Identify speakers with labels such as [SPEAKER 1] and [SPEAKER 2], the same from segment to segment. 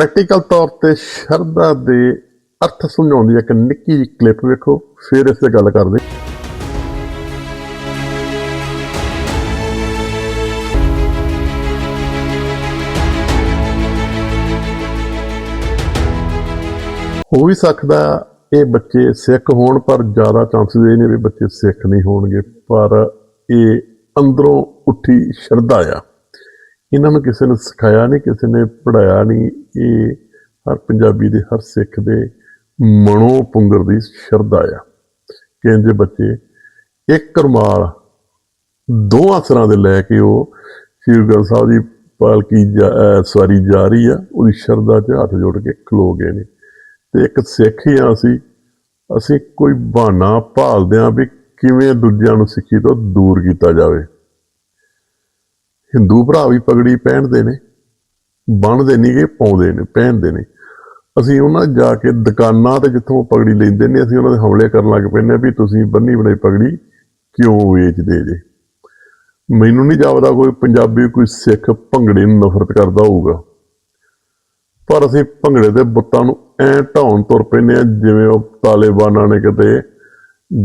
[SPEAKER 1] Practical ਤੌਰ ਤੇ ਸ਼ਰਧਾ ਦੇ ਅਰਥ ਸਮਝਾਉਂਦੀ ਇੱਕ ਨਿੱਕੀ ਜਿਹੀ ਕਲਿੱਪ ਵੇਖੋ, ਫਿਰ ਇਸ ਤੇ ਗੱਲ ਕਰਦੇ ਹੋ। ਵੀ ਸਕਦਾ ਇਹ ਬੱਚੇ ਸਿੱਖ ਹੋਣ, ਪਰ ਜ਼ਿਆਦਾ ਚਾਂਸਸ ਇਹ ਨੇ ਵੀ ਬੱਚੇ ਸਿੱਖ ਨਹੀਂ ਹੋਣਗੇ, ਪਰ ਇਹ ਅੰਦਰੋਂ ਉੱਠੀ ਸ਼ਰਧਾ ਆ। ਇਹਨਾਂ ਨੂੰ ਕਿਸੇ ਨੇ ਸਿਖਾਇਆ ਨਹੀਂ, ਕਿਸੇ ਨੇ ਪੜਾਇਆ ਨਹੀਂ। ਇਹ ਹਰ ਪੰਜਾਬੀ ਦੇ, ਹਰ ਸਿੱਖ ਦੇ ਮਨੋ ਪੁੰਗਰ ਦੀ ਸ਼ਰਧਾ ਆ। ਕਹਿੰਦੇ ਬੱਚੇ, ਇੱਕ ਰਮਾਲ ਦੋ ਅਸਰਾਂ ਦੇ ਲੈ ਕੇ ਉਹ ਸ਼੍ਰੀ ਗੁਰੂ ਗ੍ਰੰਥ ਸਾਹਿਬ ਦੀ ਪਾਲਕੀ ਜਾ- ਸਵਾਰੀ ਜਾ ਰਹੀ ਆ, ਉਹਦੀ ਸ਼ਰਧਾ 'ਚ ਹੱਥ ਜੋੜ ਕੇ ਖਲੋ ਗਏ ਨੇ। ਤੇ ਇੱਕ ਸਿੱਖ ਹੀ ਆ ਅਸੀਂ ਅਸੀਂ ਕੋਈ ਬਹਾਨਾ ਭਾਲਦੇ ਆ ਵੀ ਕਿਵੇਂ ਦੂਜਿਆਂ ਨੂੰ ਸਿੱਖੀ ਤੋਂ ਦੂਰ ਕੀਤਾ ਜਾਵੇ। ਹਿੰਦੂ ਭਰਾ ਵੀ ਪਗੜੀ ਪਹਿਨਦੇ ਨੇ, ਬਣਦੇ ਨਹੀਂਗੇ ਪਾਉਂਦੇ ਨੇ, ਪਹਿਨਦੇ ਨੇ। ਅਸੀਂ ਉਹਨਾਂ ਜਾ ਕੇ ਦੁਕਾਨਾਂ ਤੇ ਜਿੱਥੋਂ ਪਗੜੀ ਲੈਂਦੇ ਨੇ, ਅਸੀਂ ਉਹਨਾਂ ਦੇ ਹਮਲੇ ਕਰਨ ਲੱਗ ਪੈਂਦੇ ਹਾਂ ਵੀ ਤੁਸੀਂ ਬੰਨੀ ਬਣਾਈ ਪਗੜੀ ਕਿਉਂ ਵੇਚਦੇ ਜੇ? ਮੈਨੂੰ ਨਹੀਂ ਜਾਪਦਾ ਕੋਈ ਪੰਜਾਬੀ, ਕੋਈ ਸਿੱਖ ਭੰਗੜੇ ਨੂੰ ਨਫ਼ਰਤ ਕਰਦਾ ਹੋਊਗਾ। ਪਰ ਅਸੀਂ ਭੰਗੜੇ ਦੇ ਬੁੱਤਾਂ ਨੂੰ ਐ ਢਾਉਣ ਤੁਰ ਪੈਂਦੇ ਆ ਜਿਵੇਂ ਉਹ ਤਾਲਿਬਾਨਾਂ ਨੇ ਕਿਤੇ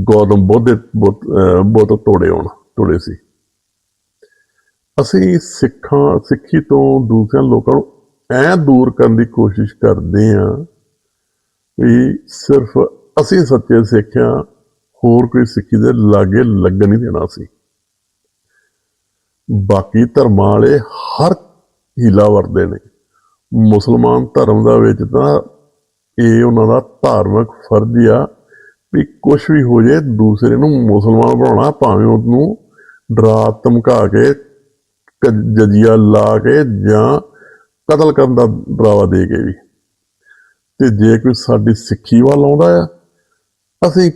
[SPEAKER 1] ਗੌਤਮ ਬੁੱਧ ਬੁੱਤ ਬੁੱਤ ਤੋੜੇ ਹੋਣ, ਤੋੜੇ ਸੀ। ਅਸੀਂ ਸਿੱਖਾਂ, ਸਿੱਖੀ ਤੋਂ ਦੂਸਰਿਆਂ ਲੋਕਾਂ ਨੂੰ ਐ ਦੂਰ ਕਰਨ ਦੀ ਕੋਸ਼ਿਸ਼ ਕਰਦੇ ਆ ਵੀ ਸਿਰਫ ਅਸੀਂ ਸੱਚੇ ਸਿੱਖਿਆ, ਹੋਰ ਕੋਈ ਸਿੱਖੀ ਦੇ ਲਾਗੇ ਲੱਗਣ ਨਹੀਂ ਦੇਣਾ ਸੀ। ਬਾਕੀ ਧਰਮਾਂ ਵਾਲੇ ਹਰ ਹੀਲਾ ਵਰਦੇ ਨੇ। ਮੁਸਲਮਾਨ ਧਰਮ ਦਾ ਵਿੱਚ ਤਾਂ ਇਹ ਉਹਨਾਂ ਦਾ ਧਾਰਮਿਕ ਫਰਜ਼ ਆ ਵੀ ਕੁਝ ਵੀ ਹੋ ਜੇ, ਦੂਸਰੇ ਨੂੰ ਮੁਸਲਮਾਨ ਬਣਾਉਣਾ, ਭਾਵੇਂ ਉਹਨੂੰ ਡਰਾ ਧਮਕਾ ਕੇ ਜਜ਼ੀਆ ਲਾ ਕੇ ਜਾਂ ਕਤਲ ਕਰਨ ਦਾ ਡਰਾਵਾ ਦੇ ਕੇ ਵੀ। ਤੇ ਜੇ ਕੋਈ ਸਾਡੀ ਸਿੱਖੀ ਵੱਲ ਆਉਂਦਾ ਆ, ਅਸੀਂ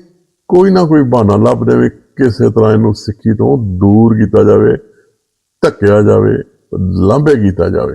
[SPEAKER 1] ਕੋਈ ਨਾ ਕੋਈ ਬਹਾਨਾ ਲੱਭਦੇ ਵੀ ਕਿਸੇ ਤਰ੍ਹਾਂ ਇਹਨੂੰ ਸਿੱਖੀ ਤੋਂ ਦੂਰ ਕੀਤਾ ਜਾਵੇ, ਧੱਕਿਆ ਜਾਵੇ, ਲਾਂਭੇ ਕੀਤਾ ਜਾਵੇ।